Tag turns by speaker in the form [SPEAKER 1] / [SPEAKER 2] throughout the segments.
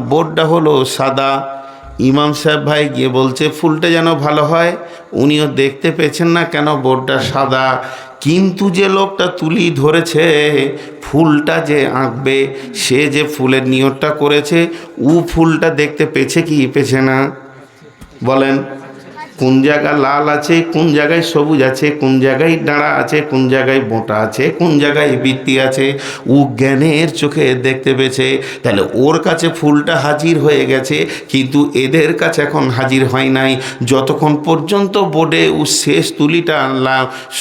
[SPEAKER 1] বোর্ডটা হলো সাদা। ইমাম সাহেব ভাই গিয়ে বলছে, ফুলটা যেন ভালো হয়। উনিও দেখতে পেয়েছেন না কেন বোর্ডটা সাদা। কিন্তু যে লোকটা তুলি ধরেছে, ফুলটা যে আঁকবে, সে যে ফুলের নিয়তটা করেছে, উ ফুলটা দেখতে পেছে কি? পেছে না। বলেন। কোন জায়গা লাল আছে, কোন জায়গায় সবুজ আছে, কোন জায়গায় ডাঁড়া আছে, কোন জায়গায় বোঁটা আছে, কোন জায়গায় বৃত্তি আছে, ও জ্ঞানের চোখে দেখতে পেয়েছে। তাহলে ওর কাছে ফুলটা হাজির হয়ে গেছে, কিন্তু এদের কাছে এখন হাজির হয় নাই। যতক্ষণ পর্যন্ত বোর্ডে ও শেষ তুলিটা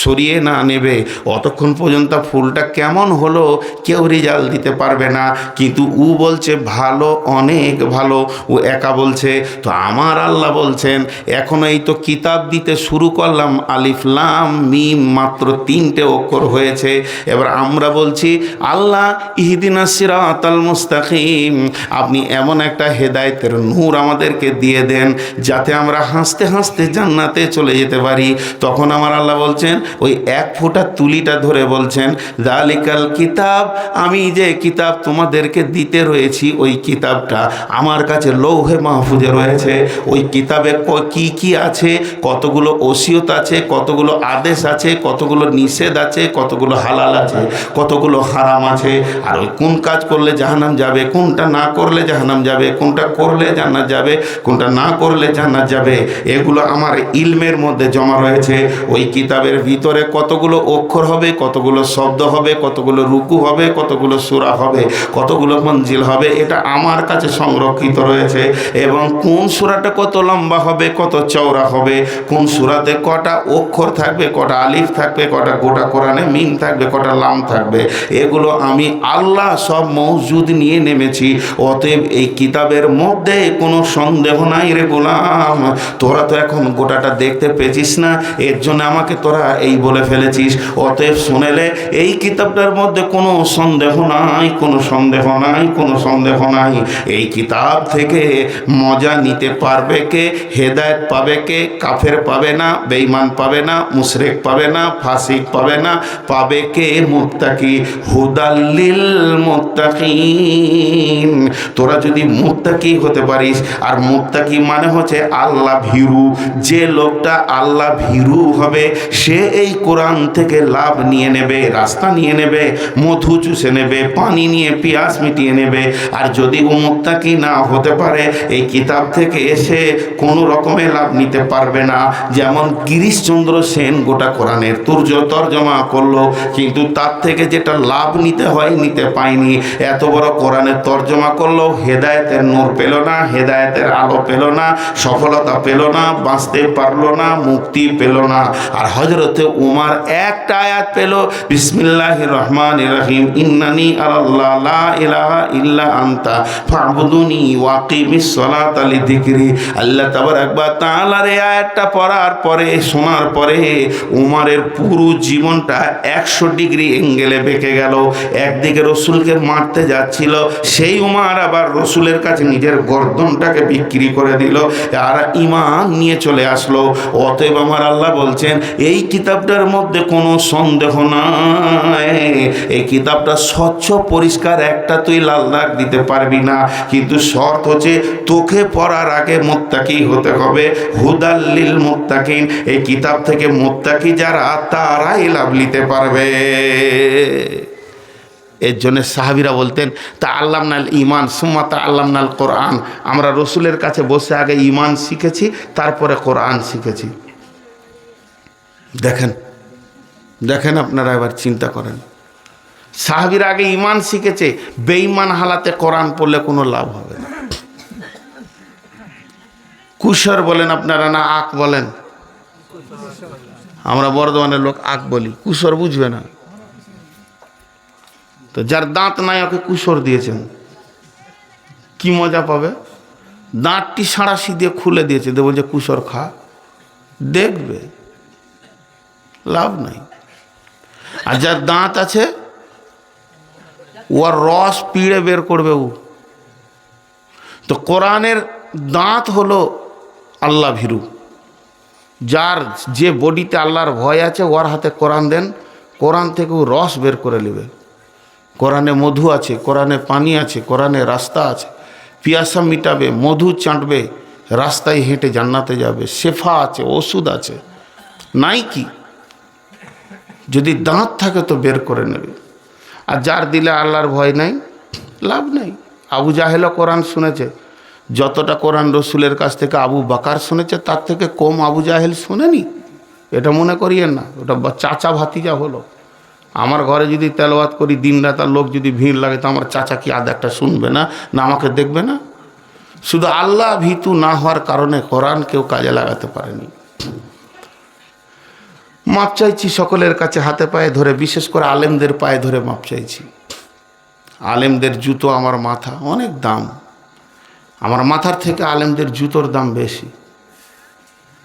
[SPEAKER 1] সরিয়ে না নেবে, অতক্ষণ পর্যন্ত ফুলটা কেমন হলো কেউ রেজাল্ট দিতে পারবে না। কিন্তু উ বলছে, ভালো, অনেক ভালো। ও একা বলছে, তো আমার আল্লাহ বলছেন, এখনও এই তো কিতাব দিতে শুরু করলাম আলিফলাম মিম মাত্র তিনটে অক্ষর হয়েছে। এবার আমরা বলছি, আল্লাহ ইহদিনা সিরাতাল মুস্তাকিম, আপনি এমন একটা হেদায়েতের নূর আমাদেরকে দিয়ে দেন, যাতে আমরা হাসতে হাসতে জান্নাতে চলে যেতে পারি। তখন আমার আল্লাহ বলছেন, ওই এক ফোঁটা তুলিটা ধরে বলছেন, দালিকাল কিতাব, আমি যে কিতাব তোমাদেরকে দিতে রয়েছি, ওই কিতাবটা আমার কাছে লৌহে মাহফুজে রয়েছে। ওই কিতাবে ক- কি কি আছে, কতগুলো ওসিয়ত আছে, কতগুলো আদেশ আছে, কতগুলো নিষেধ আছে, কতগুলো হালাল আছে, কতগুলো হারাম আছে। আর ওই কোন কাজ করলে জাহান্নাম যাবে, কোনটা না করলে জাহান্নাম যাবে, কোনটা করলে জান্নাত যাবে, কোনটা না করলে জান্নাত যাবে, এগুলো আমার ইলমের মধ্যে জমা রয়েছে। ওই কিতাবের ভিতরে কতগুলো অক্ষর হবে, কতগুলো শব্দ হবে, কতগুলো রুকু হবে, কতগুলো সুরা হবে, কতগুলো মঞ্জিল হবে, এটা আমার কাছে সংরক্ষিত রয়েছে। এবং কোন সুরাটা কত লম্বা হবে, কত চওড়া হবে। কোন সুরাতে কটা অক্ষর থাকবে, কটা আলিফ থাকবে, কটা গোটা কোরআনে মিন থাকবে, কটা লাম থাকবে, এগুলো আমি আল্লাহ সব মৌজুদ নিয়ে নেমেছি। অতএব এই কিতাবের মধ্যে কোনো সন্দেহ নাই রে গোলাম। তোরা তো এখন গোটাটা দেখতে পেয়েছিস না, এর জন্য আমাকে তোরা এই বলে ফেলেছিস। অতএব শুনেলে এই কিতাবটার মধ্যে কোনো সন্দেহ নাই, কোনো সন্দেহ নাই, কোনো সন্দেহ নাই। এই কিতাব থেকে মজা নিতে পারবে কে, হেদায়ত পাবে কে? কাফের পাবে না, বেঈমান পাবে না, মুশরেক পাবে না, ফাসিক পাবে না। পাবে কে মুত্তাকি? হুদাল্লিল মুত্তাকিন। তোরা যদি মুত্তাকি হতে পারিস, আর মুত্তাকি মানে হচ্ছে আল্লাহ ভীরু। যে লোকটা আল্লাহ ভীরু হবে, সে এই কোরআন থেকে লাভ নিয়ে নেবে, রাস্তা নিয়ে নেবে, মধু চুষে নেবে, পানি নিয়ে পিয়াস মিটিয়ে নেবে। আর যদি ও মুত্তাকি না হতে পারে, এই কিতাব থেকে এসে কোনো রকমের লাভ নিতে পারবে না। যেমন গিরিশচন্দ্র সেন গোটা কোরআনের তুর্য তর্জমা করল, কিন্তু তার থেকে যেটা লাভ নিতে হয়, নিতে পায়নি। এত বড় কোরআনের তর্জমা করল, হেদায়েতের নূর পেল না, হেদায়েতের আলো পেল না, সফলতা পেল না, বাঁচতে পারল না, মুক্তি পেল না। আর হজরতে উমার একটা আয়াত পেল বিসমিল্লাহ রহমান রহিম, ইন্নানি আল্লাহ ইলাহা ইল্লা আন্তা, ফাবুদুনি ওয়াকিমিস যিকরি আল্লাহ তাবারাক তাআলার এই পড়ার পরে, শোনার পরে উমারের পুরো জীবনটা একশো ডিগ্রি এঙ্গেলে বেঁকে গেল। একদিকে রসুলকে মারতে যাচ্ছিল, সেই উমার আবার রসুলের কাছে নিজের গর্দনটাকে বিক্রি করে দিল আর ইমান নিয়ে চলে আসলো। অতএব আমার আল্লাহ বলছেন, এই কিতাবটার মধ্যে কোনো সন্দেহ নাই। এই কিতাবটা স্বচ্ছ, পরিষ্কার, একটা তুই লাল দাগ দিতে পারবি না। কিন্তু শর্ত হচ্ছে, তোকে পড়ার আগে মোত্তাকি হতে হবে। হুদাল্লিল মোত্তাকিন, এই কিতাব থেকে মোত্তাকি যারা, তারাই লাভ নিতে পারবে। এর জন্য সাহাবিরা বলতেন তা আল্লাহ নাল ইমান সুম্মা তা আল্লাহ নাল কোরআন। আমরা রসুলের কাছে বসে আগে ইমান শিখেছি, তারপরে কোরআন শিখেছি। দেখেন দেখেন আপনারা এবার চিন্তা করেন। সাহাবিরা আগে ইমান শিখেছে, বেঈমান হালাতে কোরআন পড়লে কোনো লাভ হবে কুশর বলেন আপনারা না আক বলেন? আমরা বর্ধমানের লোক আক বলি। কুশর বুঝবে না। তো যার দাঁত নাই, ওকে কুশর দিয়েছেন। কি মজা পাবে? দাঁতটি সাঁড়াশি দিয়ে খুলে দিয়েছে, দিয়ে বলছে, কুশর খা। দেখবে। লাভ নাই। আর যার দাঁত আছে, ওর রস পিড়ে বের করবে ও। তো কোরআনের দাঁত হলো আল্লাহ ভীরু। যার যে বডিতে আল্লাহর ভয় আছে, ওর হাতে কোরআন দেন, কোরআন থেকে ও রস বের করে নেবে। কোরআনে মধু আছে, কোরআনে পানি আছে, কোরআনে রাস্তা আছে। পিয়াসা মিটাবে, মধু চাঁটবে, রাস্তায় হেঁটে জান্নাতে যাবে। শেফা আছে, ওষুধ আছে। নাই কি? যদি দাঁত থাকে তো বের করে নেবে। আর যার দিলে আল্লাহর ভয় নাই, লাভ নাই। আবু জাহেলও কোরআন শুনেছে যতটা কোরআন রসুলের কাছ থেকে আবু বাকার শুনেছে, তার থেকে কম আবু জাহেল শুনেনি? এটা মনে করিয়েন না, ওটা চাচা ভাতিজা হলো। আমার ঘরে যদি তেলাওয়াত করি, দিন রাত আর লোক যদি ভিড় লাগে, তো আমার চাচা কি আধ একটা শুনবে না না আমাকে দেখবে না? শুধু আল্লাহ ভীতু না হওয়ার কারণে কোরআন কেউ কাজে লাগাতে পারেনি। মাপ চাইছি সকলের কাছে হাতে পায়ে ধরে, বিশেষ করে আলেমদের পায়ে ধরে মাপ চাইছি। আলেমদের জুতো আমার মাথা, অনেক দাম। আমার মাথার থেকে আলেমদের জুতোর দাম বেশি।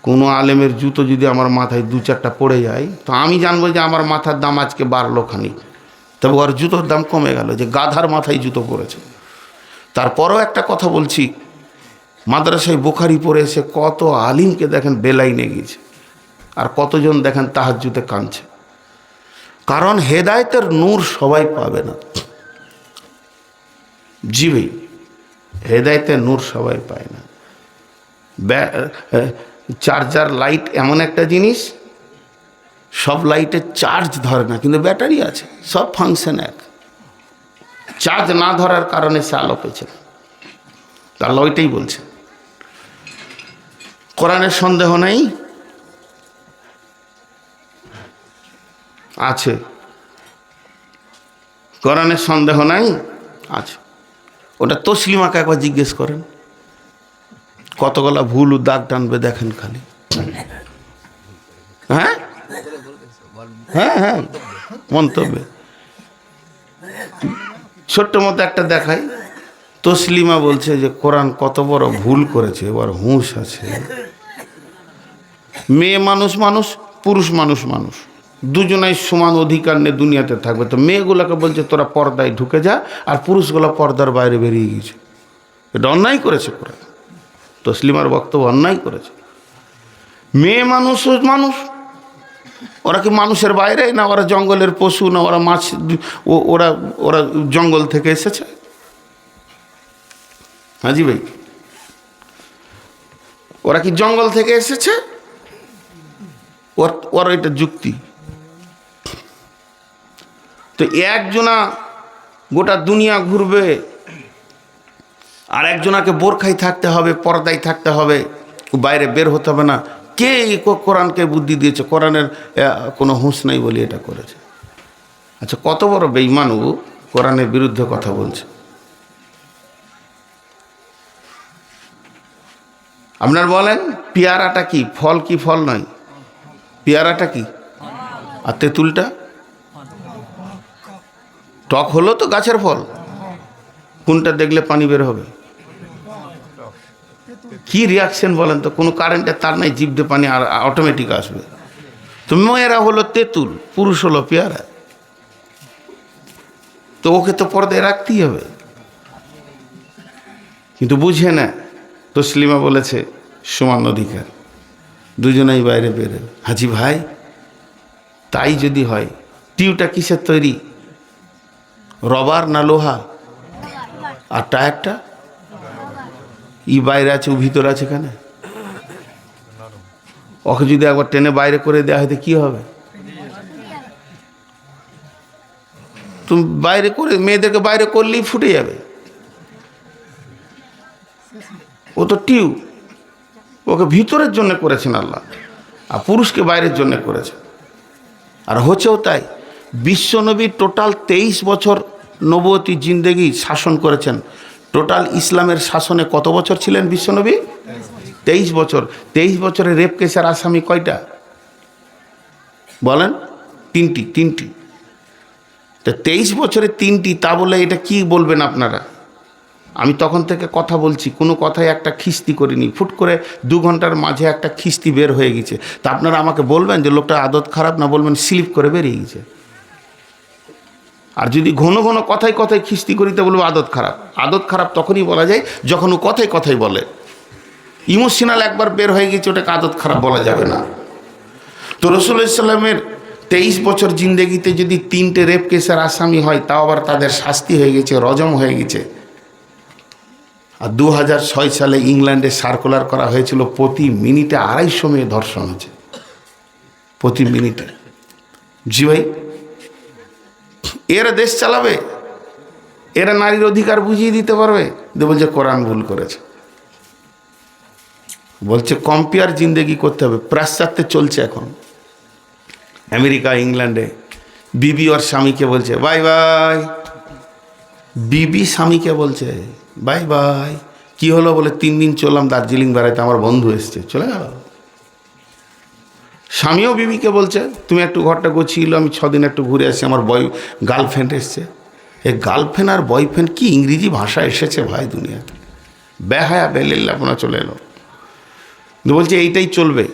[SPEAKER 1] কোনো আলেমের জুতো যদি আমার মাথায় দু চারটা পড়ে যায়, তো আমি জানব যে আমার মাথার দাম আজকে বাড়লো খানিক। তবে ওর জুতোর দাম কমে গেল, যে গাধার মাথায় জুতো পড়েছে। তারপরও একটা কথা বলছি, মাদ্রাসায় বোখারি পরে এসে কত আলিমকে দেখেন বেলাইনে গিয়েছে, আর কতজন দেখেন তাহার জুতে কাঁদছে। কারণ হেদায়তের নূর সবাই পাবে না। জি হেদায়তের নূর সবাই পায় না। চার্জার লাইট এমন একটা জিনিস, সব লাইটে চার্জ ধরে না, কিন্তু ব্যাটারি আছে, সব ফাংশন এক। চার্জ না ধরার কারণে সে আলো পেয়েছে। তার ওইটাই বলছে। কোরআনের সন্দেহ নেই? আছে। কোরআনের সন্দেহ নাই? আছে। ওটা তসলিমাকে একবার জিজ্ঞেস করেন কতগুলা ভুল ও দাগ টানবে দেখেন খালি। হ্যাঁ? হ্যাঁ হ্যাঁ মন্তব্যে। ছোট্ট মতো একটা দেখাই। তসলিমা বলছে যে, কোরআন কত বড় ভুল করেছে, এবার হুঁশ আছে। মেয়ে মানুষ মানুষ, পুরুষ মানুষ মানুষ। দুজনাই সমান অধিকার নিয়ে দুনিয়াতে থাকবে। তো মেয়েগুলোকে বলছে, তোরা পর্দায় ঢুকে যা আর পুরুষগুলো পর্দার বাইরে বেরিয়ে গেছে এটা অন্যায় করেছে কোরআন। তসলিমার বক্তব্য অন্যায় করেছে। মেয়ে মানুষ মানুষ। ওরা কি মানুষের বাইরে না ওরা জঙ্গলের পশু না ওরা মাছ ওরা ওরা জঙ্গল থেকে এসেছে? হাজি ভাই, ওরা কি জঙ্গল থেকে এসেছে? ওর ওর এটা যুক্তি। তো একজনা গোটা দুনিয়া ঘুরবে, আর একজনাকে বোরখাই থাকতে হবে, পর্দায় থাকতে হবে, বাইরে বের হতে হবে না। কে কোরআনকে বুদ্ধি দিয়েছে? কোরআনের কোনো হুঁশ নাই বলে এটা করেছে। আচ্ছা কত বড় বেইমান ও কোরআনের বিরুদ্ধে কথা বলছে। আপনার বলেন, পেয়ারাটা কি? ফল কি ফল নয়? পেয়ারাটা কি? আর তেঁতুলটা? টক হলো তো গাছের ফল। কোনটা দেখলে পানি বের হবে? কি রিয়াকশন বলেন তো? কোনো কারেন্টের তার নাই জিভ দিয়ে পানি আর অটোমেটিক আসবে। তো মেয়েরা হলো তেঁতুল, পুরুষ হলো পেয়ারা। তো ওকে তো পর্দায় রাখতেই হবে। কিন্তু বুঝে না, তসলিমা বলেছে, সমান অধিকার। দুজনেই বাইরে বেরোবে হাজি ভাই, তাই যদি হয়, টিউটা কিসের তৈরি? রবার না লোহা? আর টায়ারটা ই বাইরে আছে, ও ভিতরে আছে কেন ওকে যদি একবার টেনে বাইরে করে দেওয়া হয়, তো কী হবে? তুমি বাইরে করে, মেয়েদেরকে বাইরে করলেই ফুটে যাবে। ও তো টিউ। ওকে ভিতরের জন্য করেছেন আল্লাহ, আর পুরুষকে বাইরের জন্য করেছে আর হচ্ছেও তাই। বিশ্বনবী টোটাল তেইশ বছর নবতী জিন্দেগি শাসন করেছেন। টোটাল ইসলামের শাসনে কত বছর ছিলেন বিশ্বনবী? তেইশ বছর। তেইশ বছরে রেপ কেসের আসামি কয়টা? বলেন। তিনটি তিনটি। তো তেইশ বছরে তিনটি, তা বলে এটা কি বলবেন আপনারা? আমি তখন থেকে কথা বলছি, কোনো কথায় একটা খিস্তি করিনি। ফুট করে দু ঘণ্টার মাঝে একটা খিস্তি বের হয়ে গেছে। তা আপনারা আমাকে বলবেন যে লোকটা আদত খারাপ না বলবেন, স্লিপ করে বেরিয়ে গেছে। আর যদি ঘন ঘন কথায় কথায় খিস্তি করিতে বলব, আদত খারাপ। আদত খারাপ তখনই বলা যায় যখন ও কথায় কথায় বলে। ইমোশনাল একবার বের হয়ে গেছে, ওটাকে আদত খারাপ বলা যাবে না। তো রসুল ইসলামের তেইশ বছর জিন্দেগিতে যদি তিনটে রেপ কেসের আসামি হয়, তাও আবার তাদের শাস্তি হয়ে গেছে, রজম হয়ে গেছে। আর দু হাজার ছয় সালে ইংল্যান্ডে সার্কুলার করা হয়েছিল, প্রতি মিনিটে আড়াইশো মেয়ে ধর্ষণ হয়েছে। প্রতি মিনিটে। জি ভাই? এরা দেশ চালাবে? এরা নারীর অধিকার বুঝিয়ে দিতে পারবে? দিয়ে বলছে, কোরআন ভুল করেছে। বলছে কম্পেয়ার জিন্দেগি করতে হবে। পাশ্চাত্যে চলছে এখন। আমেরিকা, ইংল্যান্ডে। বিবি ওর স্বামীকে বলছে, বাই বাই। বিবি স্বামীকে বলছে, বাই বাই। কি হলো বলে, তিন দিন চললাম দার্জিলিং বেড়াইতে, আমার বন্ধু এসছে। চলে গেল। স্বামীও বিবিকে বলছে, তুমি একটু ঘরটা গুছিয়ে আমি ছদিন একটু ঘুরে আসছি আমার বয় গার্লফ্রেন্ড এসছে। এই গার্লফ্রেন্ড আর বয়ফ্রেন্ড কি ইংরেজি ভাষা এসেছে ভাই দুনিয়াতে বেহায়া বেলিল্লাপনা চলে এলো। বলছে, এইটাই চলবে।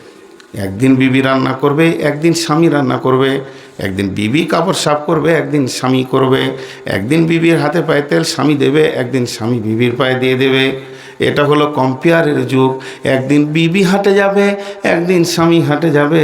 [SPEAKER 1] একদিন বিবি রান্না করবে, একদিন স্বামী রান্না করবে, একদিন বিবি কাপড় সাফ করবে, একদিন স্বামী করবে, একদিন বিবির হাতে পায়ে তেল স্বামী দেবে, একদিন স্বামী বিবির পায়ে দিয়ে দেবে। এটা হলো কম্পেয়ারের যুগ। একদিন বিবি হাটে যাবে, একদিন স্বামী হাটে যাবে,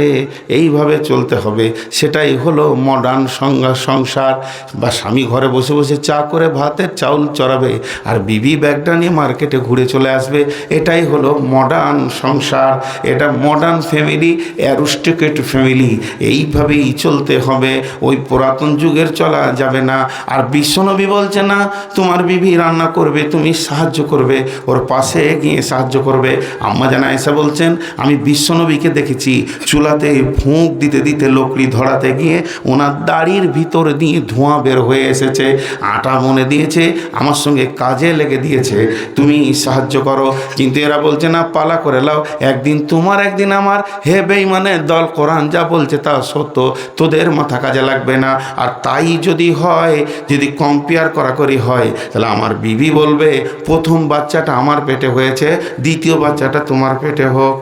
[SPEAKER 1] এইভাবে চলতে হবে। সেটাই হলো মডার্ন সংজ্ঞা সংসার। বা স্বামী ঘরে বসে বসে চা করে ভাতের চাউল চড়াবে, আর বিবি ব্যাগটা নিয়ে মার্কেটে ঘুরে চলে আসবে। এটাই হলো মডার্ন সংসার। এটা মডার্ন ফ্যামিলি অ্যারোস্টিকেট ফ্যামিলি এইভাবেই চলতে হবে। ওই পুরাতন যুগের চলা যাবে না। আর বিশ্বনবী বলছে না, তোমার বিবি রান্না করবে, তুমি সাহায্য করবে। ওর পাশে গিয়ে সাহায্য করবে। আম্মা জানা এসে বলছেন, আমি বিশ্বনবীকে দেখেছি, চুলাতে ফুঁক দিতে দিতে লকড়ি ধরাতে গিয়ে ওনার দাড়ির ভিতর দিয়ে ধোঁয়া বের হয়ে এসেছে, আটা মনে দিয়েছে, আমার সঙ্গে কাজে লেগে দিয়েছে, তুমি সাহায্য করো। কিন্তু এরা বলছে, না, পালা করে লাও, একদিন তোমার, একদিন আমার। হে বেইমানে দল, কোরআন যা বলছে তা সত্য, তোদের মাথা কাজে লাগবে না। আর তাই যদি হয়, যদি কম্পেয়ার করাকরি হয়, তাহলে আমার বিবি বলবে, প্রথম বাচ্চাটা আমার পেটে হয়েছে দ্বিতীয় বাচ্চাটা তোমার পেটে হোক।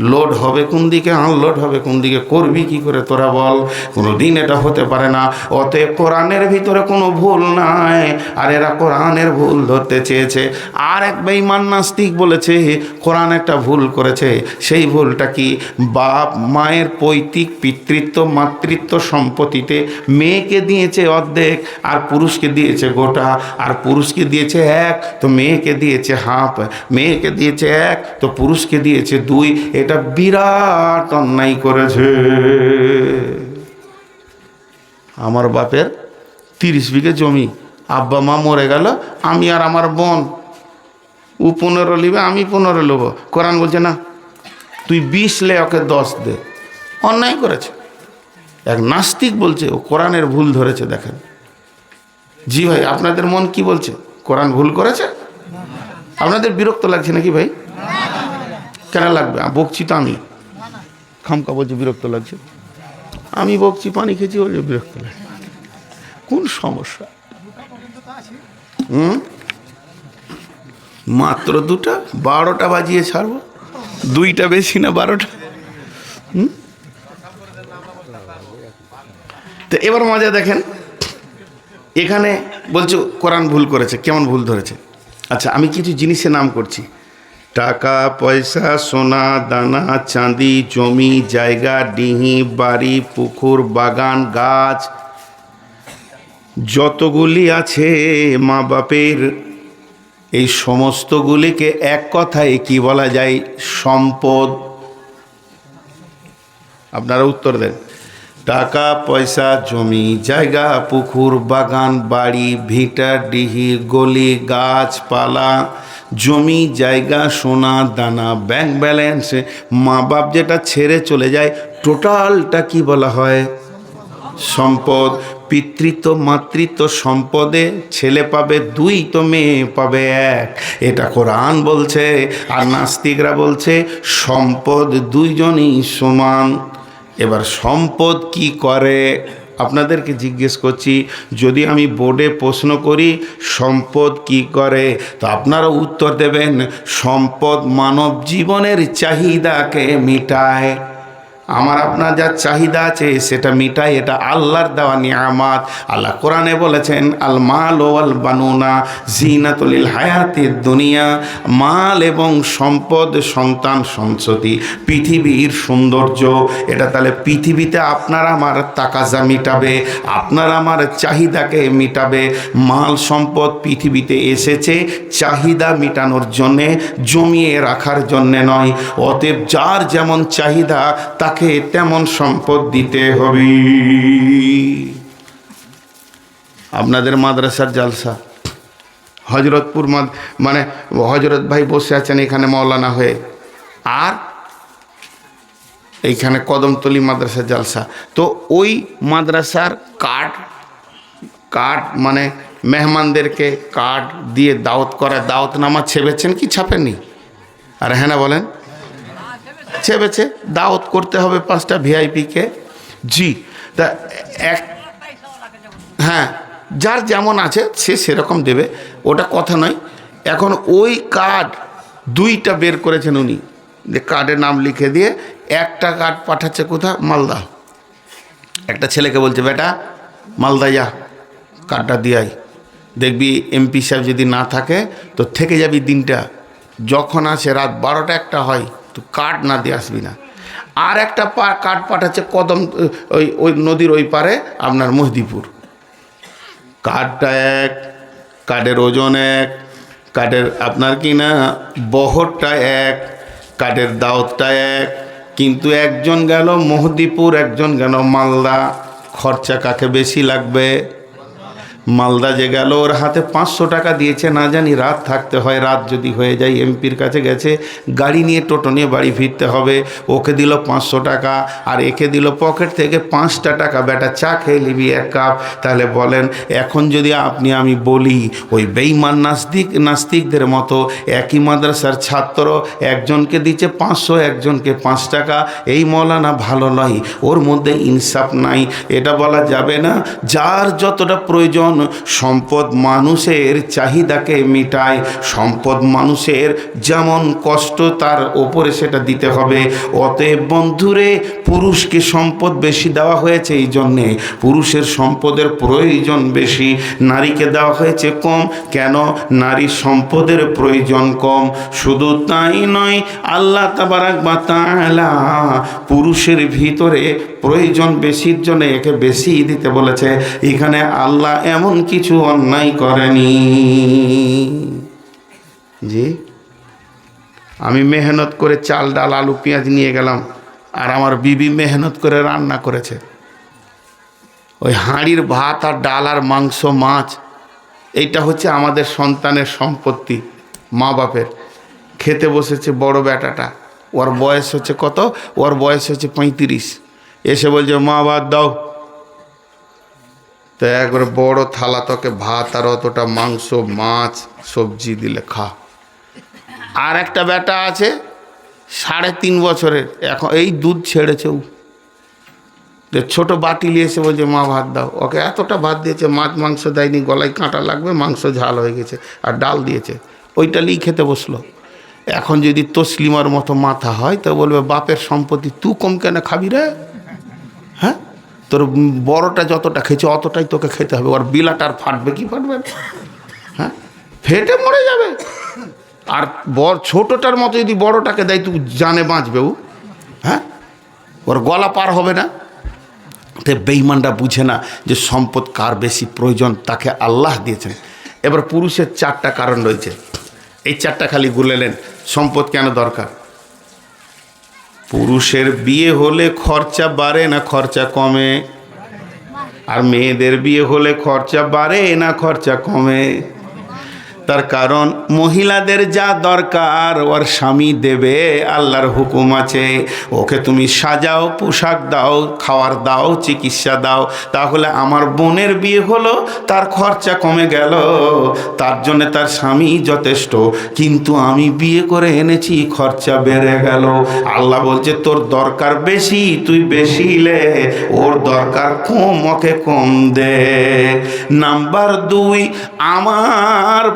[SPEAKER 1] লোড হবে কোন দিকে? আনলোড হবে কোন দিকে? করবি কি করে তোরা বল? কোনো দিন এটা হতে পারে না। অতএব কোরআনের ভিতরে কোনো ভুল নাই। আর এরা কোরআনের ভুল ধরতে চেয়েছে। আর এক বেঈমান নাস্তিক বলেছে, কোরআন একটা ভুল করেছে। সেই ভুলটা কি? বাপ মায়ের পৈতৃক পিতৃত্ব, মাতৃত্ব সম্পত্তিতে মেয়েকে দিয়েছে অর্ধেক আর পুরুষকে দিয়েছে গোটা। আর পুরুষকে দিয়েছে এক, তো মেয়েকে দিয়েছে হাফ। মেয়েকে দিয়েছে এক, তো পুরুষকে দিয়েছে দুই। এটা বিরাট অন্যায় করেছে। আমার বাপের তিরিশ বিঘে জমি। আব্বা, মা মরে গেল, আমি আর আমার বোন। ও পনেরো নিবে আমি পনেরো নেব কোরআন বলছে না, তুই বিশ লে ওকে দশ দে। অন্যায় করেছে। এক নাস্তিক বলছে, ও কোরআনের ভুল ধরেছে, দেখেন। জি ভাই, আপনাদের মন কি বলছে? কোরআন ভুল করেছে? আপনাদের বিরক্ত লাগছে নাকি ভাই? কেন লাগবে? বকছি তো আমি। খামকা বলছে, বিরক্ত লাগছে। আমি বকছি, পানি খেয়েছি বলছে, বিরক্ত লাগছে। কোন সমস্যা? হুম? মাত্র দুটা? বারোটা বাজিয়ে ছাড়বো? দুইটা বেশি না বারোটা? হুম? তো এবার মজা দেখেন। এখানে বলছো, কোরআন ভুল করেছে। কেমন ভুল ধরেছে? আচ্ছা আমি কিছু জিনিসের নাম করছি। টাকা, পয়সা, সোনা, দানা, চাঁদি, জমি, জায়গা, ডিহি, বাড়ি, পুকুর, বাগান, গাছ, যতগুলি আছে মা বাপের, এই সমস্তগুলিকে এক কথায় কি বলা যায়? সম্পদ। আপনারা উত্তর দেন। টাকা, পয়সা, জমি, জায়গা, পুকুর, বাগান, বাড়ি, ভিটা, ডিহি, গলি, গাছপালা জমি, জায়গা, সোনা, দানা ব্যাংক ব্যালেন্স মা বাপ যেটা ছেড়ে চলে যায় টোটালটা কি বলা হয়? সম্পদ। পিতৃত্ব, মাতৃত্ব সম্পদে ছেলে পাবে দুই, তো মেয়ে পাবে এক। এটা কোরআন বলছে, আর নাস্তিকরা বলছে, সম্পদ দুইজনই সমান। এবার সম্পদ কি করে? আপনাদেরকে জিজ্ঞেস করছি, যদি আমি বোর্ডে প্রশ্ন করি, সম্পদ কি করে? তো আপনারা উত্তর দেবেন, সম্পদ মানব জীবনের চাহিদাকে মিটায়। আমার আপনার যা চাহিদা আছে, সেটা মিটাই, এটা আল্লাহর দেওয়া নিয়ামাত। আল্লাহ কোরআনে বলেছেন, আল মাল ও আল বানুনা জিনাতুলিল হায়াতের দুনিয়া। মাল এবং সম্পদ, সন্তান, সন্ততি, পৃথিবীর সৌন্দর্য, এটা তাহলে পৃথিবীতে আপনার আমার তাকাজা মিটাবে, আপনার আমার চাহিদাকে মিটাবে। মাল, সম্পদ পৃথিবীতে এসেছে চাহিদা মিটানোর জন্যে, জমিয়ে রাখার জন্যে নয়। অতএব যার যেমন চাহিদা, তাকে তেমন সম্পদ দিতে হবে। আপনাদের মাদ্রাসার জালসা, হজরতপুর মানে হজরত ভাই বসে আছেন এখানে মৌলানা হয়ে। আর এইখানে কদমতলি মাদ্রাসা জালসা। তো ওই মাদ্রাসার কার্ড কার্ড মানে মেহমানদেরকে কার্ড দিয়ে দাওয়াত করা দাওয়াত নামা ছেপেছেন কি ছাপেননি? আর হ্যাঁ না বলেন? ছেপেছে দাওয়াত করতে হবে পাঁচটা ভিআইপিকে। জি। তা এক হ্যাঁ যার যেমন আছে সে সেরকম দেবে। ওটা কথা নয়। এখন ওই কার্ড দুইটা বের করেছেন উনি। যে কার্ডের নাম লিখে দিয়ে একটা কার্ড পাঠাচ্ছে কোথা মালদা। একটা ছেলেকে বলছে বেটা মালদা যা কার্ডটা দিয়াই। দেখবি এমপি সাহেব যদি না থাকে তো থেকে যাবি দিনটা। যখন আসে রাত বারোটা একটা হয় তো কাঠ না দিয়ে আসবি না। আর একটা পা কার্ড পাঠাচ্ছে কদম, ওই ওই নদীর ওই পারে আপনার মহদিপুর কাঠটা এক, কাঠের ওজন এক, কাঠের আপনার কি না, বহরটা এক, কাঠের দাওতটা এক, কিন্তু একজন গেল মহদিপুর একজন গেল মালদা, খরচা কাকে বেশি লাগবে? মালদা যে গেল, ওর হাতে পাঁচশো টাকা দিয়েছে, না জানি রাত থাকতে হয়, রাত যদি হয়ে যায়, এমপির কাছে গেছে, গাড়ি নিয়ে, টোটো নিয়ে বাড়ি ফিরতে হবে, ওকে দিল পাঁচশো টাকা, আর একে দিল পকেট থেকে পাঁচটা টাকা। বেটা, চা খেয়ে নিবি এক কাপ, তাহলে বলেন, এখন যদি আপনি, আমি বলি, ওই বেইমান নাস্তিক, নাস্তিকদের মতো, একই মাদ্রাসার ছাত্র, একজনকে দিচ্ছে পাঁচশো, একজনকে পাঁচ টাকা, এই মৌলানা ভালো নয়। ওর মধ্যে ইনসাফ নাই। এটা বলা যাবে না। যার যতটা প্রয়োজন সম্পদ মানুষের চাহিদাকে মিটায়। সম্পদ মানুষের যেমন কষ্ট, তার ওপরে সেটা দিতে হবে। অতএব বন্ধুরে, পুরুষকে সম্পদ বেশি দেওয়া হয়েছে এই জন্যে। পুরুষের সম্পদের প্রয়োজন বেশি। নারীকে দেওয়া হয়েছে কম। কেন? নারী সম্পদের প্রয়োজন কম। শুধু তাই নয়, আল্লাহ তাবারাক বা তাআলা পুরুষের ভিতরে প্রয়োজন বেশির জন্য একে বেশি দিতে বলেছে। এখানে আল্লাহ এমন কিছু অন্যায় করেনি। জি। আমি মেহনত করে চাল, ডাল, আলু, পেঁয়াজ নিয়ে গেলাম, আর আমার বিবি মেহনত করে রান্না করেছে। ওই হাঁড়ির ভাত আর ডাল আর মাংস, মাছ, এইটা হচ্ছে আমাদের সন্তানের সম্পত্তি, মা বাপের। খেতে বসেছে বড় বেটাটা ওর বয়স হচ্ছে কত? ওর বয়স হচ্ছে পঁয়ত্রিশ। এসে বলছে, মা ভাত দাও তো একবারে বড় থালা তোকে ভাত আর অতটা মাংস, মাছ, সবজি দিলে খা। আর একটা বেটা আছে, সাড়ে তিন বছরের। এখন এই দুধ ছেড়েছে ও। ছোট বাটি নিয়ে এসে বলছে, মা, ভাত দাও। ওকে এতটা ভাত দিয়েছে, মাছ, মাংস দেয়নি, গলায় কাঁটা লাগবে, মাংস ঝাল হয়ে গেছে আর ডাল দিয়েছে। ওইটা নিয়েই খেতে বসল। এখন যদি তসলিমার মতো মাথা হয়, তো বলবে, বাপের সম্পত্তি তু কম কেন খাবি রে? হ্যাঁ? তোর বড়টা যতটা খেয়েছে অতটাই তোকে খেতে হবে। ওর বিলাটার ফাটবে, কি ফাটবে? হ্যাঁ? ফেটে মরে যাবে। আর বড় ছোটটার মতো যদি বড়টাকে দেয়, তুই জানে বাঁচবে ও। হ্যাঁ? ওর গলা পার হবে না। তে বেইমানটা বুঝে না যে সম্পদ কার বেশি প্রয়োজন, তাকে আল্লাহ দিয়েছেন। এবার পুরুষের চারটা কারণ রয়েছে। এই চারটা খালি গুলেলেন সম্পদ কেন দরকার? পুরুষের বিয়ে হলে খরচা বাড়ে না খরচা কমে? আর মেয়েদের বিয়ে হলে খরচা বাড়ে না খরচা কমে? তার কারণ, মহিলাদের যা দরকার ওর স্বামী দেবে, আল্লাহর হুকুম আছে। ওকে তুমি সাজাও, পোশাক দাও, খাওয়ার দাও, চিকিৎসা দাও। তাহলে আমার বোনের বিয়ে হলো, তার খরচা কমে গেল। তার জন্য তার স্বামী যথেষ্ট। কিন্তু আমি বিয়ে করে এনেছি, খরচা বেড়ে গেল। আল্লাহ বলছে, তোর দরকার বেশি, তুই বেশি লে। ওর দরকার কম, ওকে কম দে। নাম্বার দুই, আমার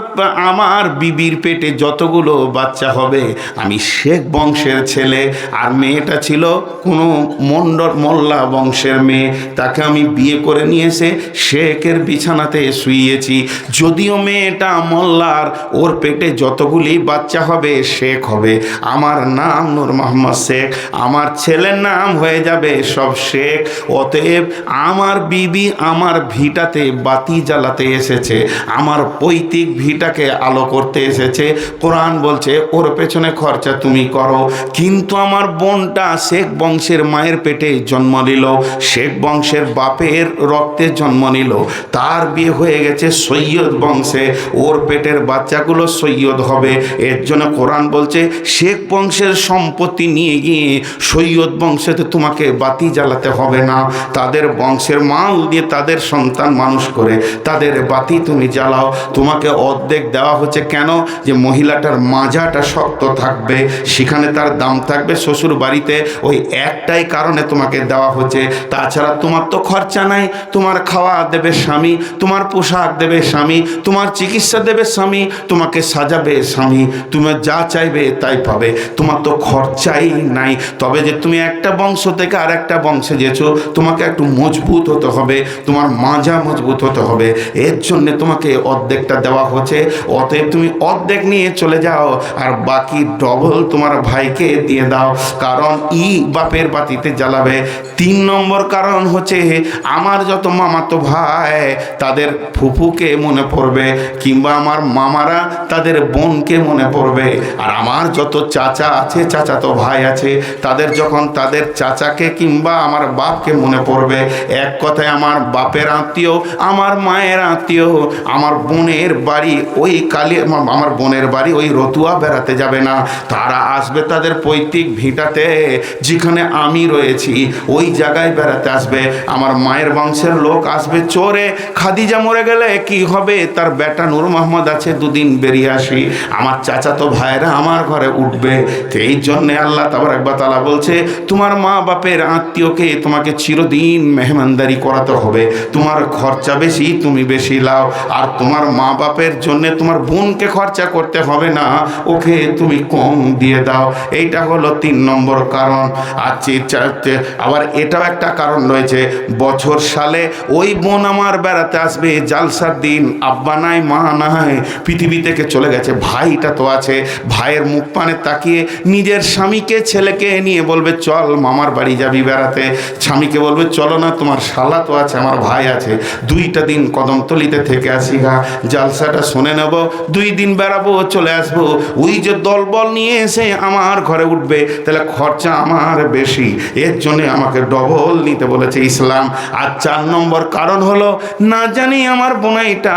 [SPEAKER 1] আমার বিবির পেটে যতগুলো বাচ্চা হবে, আমি শেখ বংশের ছেলে, আর মেয়েটা ছিল কোনো মন্ডল মোল্লা বংশের মেয়ে। তাকে আমি বিয়ে করে নিয়ে এসে শেখের বিছানাতে শুইয়েছি যদিও মেয়েটা মোল্লার ওর পেটে যতগুলি বাচ্চা হবে, শেখ হবে। আমার নাম নূর মোহাম্মদ শেখ। আমার ছেলের নাম হয়ে যাবে সব শেখ। অতএব আমার বিবি আমার ভিটাতে বাতি জ্বালাতে এসেছে। আমার পৈতৃক ভিটাকে আলো করতে এসেছে। কোরআন বলছে, ওর পেছনে খরচা তুমি করো। কিন্তু আমার বোনটা শেখ বংশের মায়ের পেটে জন্ম নিল। শেখ বংশের বাপের রক্তে জন্ম নিল। তার বিয়ে হয়ে গেছে সৈয়দ বংশে। ওর পেটের বাচ্চাগুলো সৈয়দ হবে। এর জন্য কোরআন বলছে, শেখ বংশের সম্পত্তি নিয়ে গিয়ে সৈয়দ বংশেতে তোমাকে বাতি জ্বালাতে হবে না। তাদের বংশের মাল দিয়ে তাদের সন্তান মানুষ করে। তাদের বাতি তুমি জ্বালাও। তোমাকে অর্ধেক দেওয়া হচ্ছে কেন? যে মহিলাটার মাজাটা শক্ত থাকবে, সেখানে তার দাম থাকবে শ্বশুর বাড়িতে, ওই একটাই কারণে তোমাকে দেওয়া হচ্ছে। তাছাড়া তোমার তো খরচা নাই, তোমার খাওয়া দেবে স্বামী, তোমার পোশাক দেবে স্বামী, তোমার চিকিৎসা দেবে স্বামী, তোমাকে সাজাবে স্বামী, তুমি যা চাইবে তাই পাবে। তোমার তো খরচাই নাই। তবে যে তুমি একটা বংশ থেকে আর একটা বংশে যেছো তোমাকে একটু মজবুত হতে হবে, তোমার মাজা মজবুত হতে হবে। এর জন্য তোমাকে অর্ধেকটা দেওয়া হচ্ছে। অতএব তুমি অর্ধেক নিয়ে চলে যাও, আর বাকি ডবল তোমার ভাইকে দিয়ে দাও। কারণ ই বাপের বাতিতে জ্বালাবে। তিন নম্বর কারণ হচ্ছে, আমার যত মামাতো ভাই, তাদের ফুফুকে মনে পড়বে, কিংবা আমার মামারা তাদের বোনকে মনে পড়বে। আর আমার যত চাচা আছে, চাচাতো ভাই আছে, তাদের যখন তাদের চাচাকে কিংবা আমার বাপকে মনে পড়বে, এক কথায় আমার বাপের আত্মীয়, আমার মায়ের আত্মীয়, আমার বোনের বাড়ি ওই কালী আমার বোনের বাড়ি ওই রতুয়া বেড়াতে যাবে না। তারা আসবে তাদের পৈতৃক ভিটাতে যেখানে আমি রয়েছি। ওই জায়গায় বেড়াতে আসবে। আমার মায়ের বংশের লোক আসবে চোরে। খাদিজা মরে গেলে কি হবে? তার বেটা নূর মোহাম্মদ আছে, দুদিন বেরিয়ে আসি। আমার চাচা তো ভাইরা আমার ঘরে উঠবে। এই জন্যে আল্লাহ তাবার একবার তালা বলছে, তোমার মা বাপের আত্মীয়কে তোমাকে চিরদিন মেহমানদারি করাতে হবে। তোমার খরচা বেশি, তুমি বেশি লাও। আর তোমার মা বাপের জন্য তোমার বোনকে খরচা করতে হবে না, ওকে তুমি কম দিয়ে দাও। এইটা হলো তিন নম্বর কারণ। আর আবার এটাও একটা কারণ রয়েছে, বছর সালে ওই বোন আমার বেড়াতে আসবে, জালসার দিন, আব্বা নাই, মা নাই, পৃথিবী থেকে চলে গেছে, ভাইটা তো আছে, ভাইয়ের মুখ পানে তাকিয়ে নিজের স্বামীকে, ছেলেকে নিয়ে বলবে, চল, মামার বাড়ি যাবি বেড়াতে। স্বামীকে বলবে, চলো না, তোমার শালা তো আছে, আমার ভাই আছে। দুইটা দিন কদমতলিতে থেকে আসি গা, জালসাটা শুনে নেব। দুই দিন বেড়াবো, চলে আসব। ওই যে দলবল নিয়ে এসে আমার ঘরে উঠবে, তাহলে খরচা আমার বেশি। এর জন্যে আমাকে ডবল নিতে বলেছে ইসলাম। আর চার নম্বর কারণ হলো, না জানি আমার বোনাইটা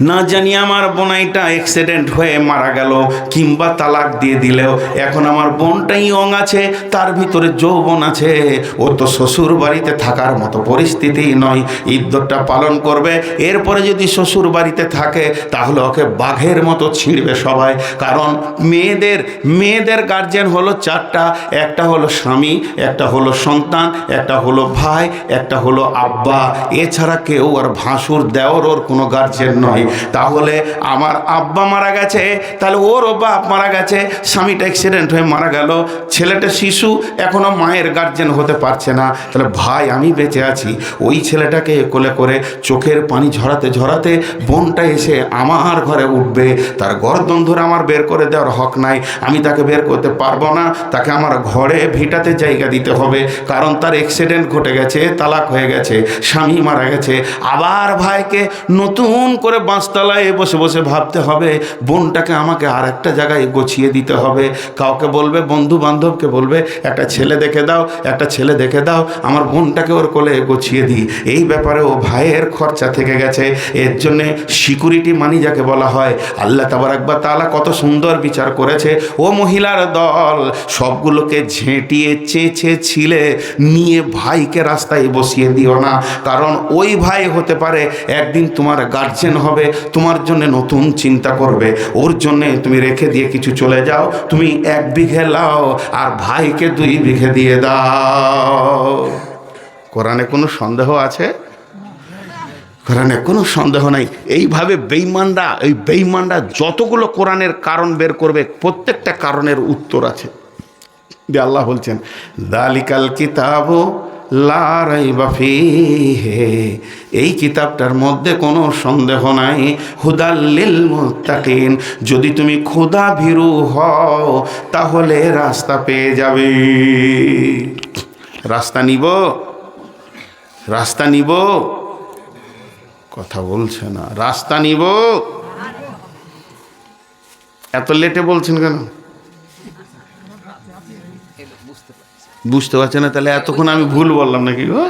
[SPEAKER 1] না জানি আমার বোনাইটা অ্যাক্সিডেন্ট হয়ে মারা গেল, কিংবা তালাক দিয়ে দিলেও। এখন আমার বোনটাই অং আছে, তার ভিতরে যৌবন আছে। ও তো শ্বশুর বাড়িতে থাকার মতো পরিস্থিতি নয় ইদ্যতটা পালন করবে। এরপরে যদি শ্বশুর বাড়িতে থাকে, তাহলে ওকে বাঘের মতো ছিঁড়বে সবাই। কারণ মেয়েদের মেয়েদের গার্জেন হলো চারটা। একটা হলো স্বামী, একটা হলো সন্তান, একটা হলো ভাই, একটা হলো আব্বা। এছাড়া কেউ আর ভাসুর দেওর ওর কোনো গার্জেন নয়। তাহলে আমার আব্বা মারা গেছে, তাহলে ওরও বাপ মারা গেছে, স্বামীটা অ্যাক্সিডেন্ট হয়ে মারা গেল, ছেলেটা শিশু এখনও মায়ের গার্জেন হতে পারছে না। তাহলে ভাই, আমি বেঁচে আছি। ওই ছেলেটাকে কোলে করে চোখের পানি ঝরাতে ঝরাতে বোনটা এসে আমার ঘরে উঠবে। তার গর্দন ধরে আমার বের করে দেওয়ার হক নাই। আমি তাকে বের করতে পারব না। তাকে আমার ঘরে ভিটাতে জায়গা দিতে হবে। কারণ তার অ্যাক্সিডেন্ট ঘটে গেছে, তালাক হয়ে গেছে, স্বামী মারা গেছে। আবার ভাইকে নতুন করে বাঁশতলায় বসে বসে ভাবতে হবে, বোনটাকে আমাকে আর একটা জায়গায় গছিয়ে দিতে হবে। কাউকে বলবে বন্ধু বান্ধবকে বলবে, একটা ছেলে দেখে দাও, একটা ছেলে দেখে দাও, আমার বোনটাকে ওর কোলে গছিয়ে দিই। এই ব্যাপারে ও ভাইয়ের খরচা থেকে গেছে। এর জন্যে সিকিউরিটি মানি যাকে বলা হয়, আল্লাহ তাবার একবার তালা কত সুন্দর বিচার করেছে। ও মহিলার দল সবগুলোকে ঝেঁটিয়ে চেঁচে ছিলে নিয়ে ভাইকে রাস্তায় বসিয়ে দিও না। কারণ ওই ভাই হতে পারে একদিন তোমার গার্জেন হবে তোমার জন্য নতুন চিন্তা করবে। ওর জন্যে তুমি রেখে দিয়ে কিছু চলে যাও। তুমি এক বিঘে লাও আর ভাইকে দুই বিঘে দিয়ে দাও। কোরআনে কোনো সন্দেহ আছে? কোরআনে কোনো সন্দেহ নাই। এইভাবে বেইমানরা এই বেইমানরা যতগুলো কোরআনের কারণ বের করবে, প্রত্যেকটা কারণের উত্তর আছে। যে আল্লাহ বলছেন, দালিকাল কিতাব লারাই বাফি এই কিতাবটার মধ্যে কোনো সন্দেহ নাই। হুদাল্লিল মুত্তাকিন। যদি তুমি খোদা ভীরু হও, তাহলে রাস্তা পেয়ে যাবে। রাস্তা নিব? রাস্তা নিব? কথা বলছে না। রাস্তা নিব? এত লেটে বলছেন কেন? বুঝতে পারছে না তাহলে এতক্ষণ আমি ভুল বললাম নাকি গো?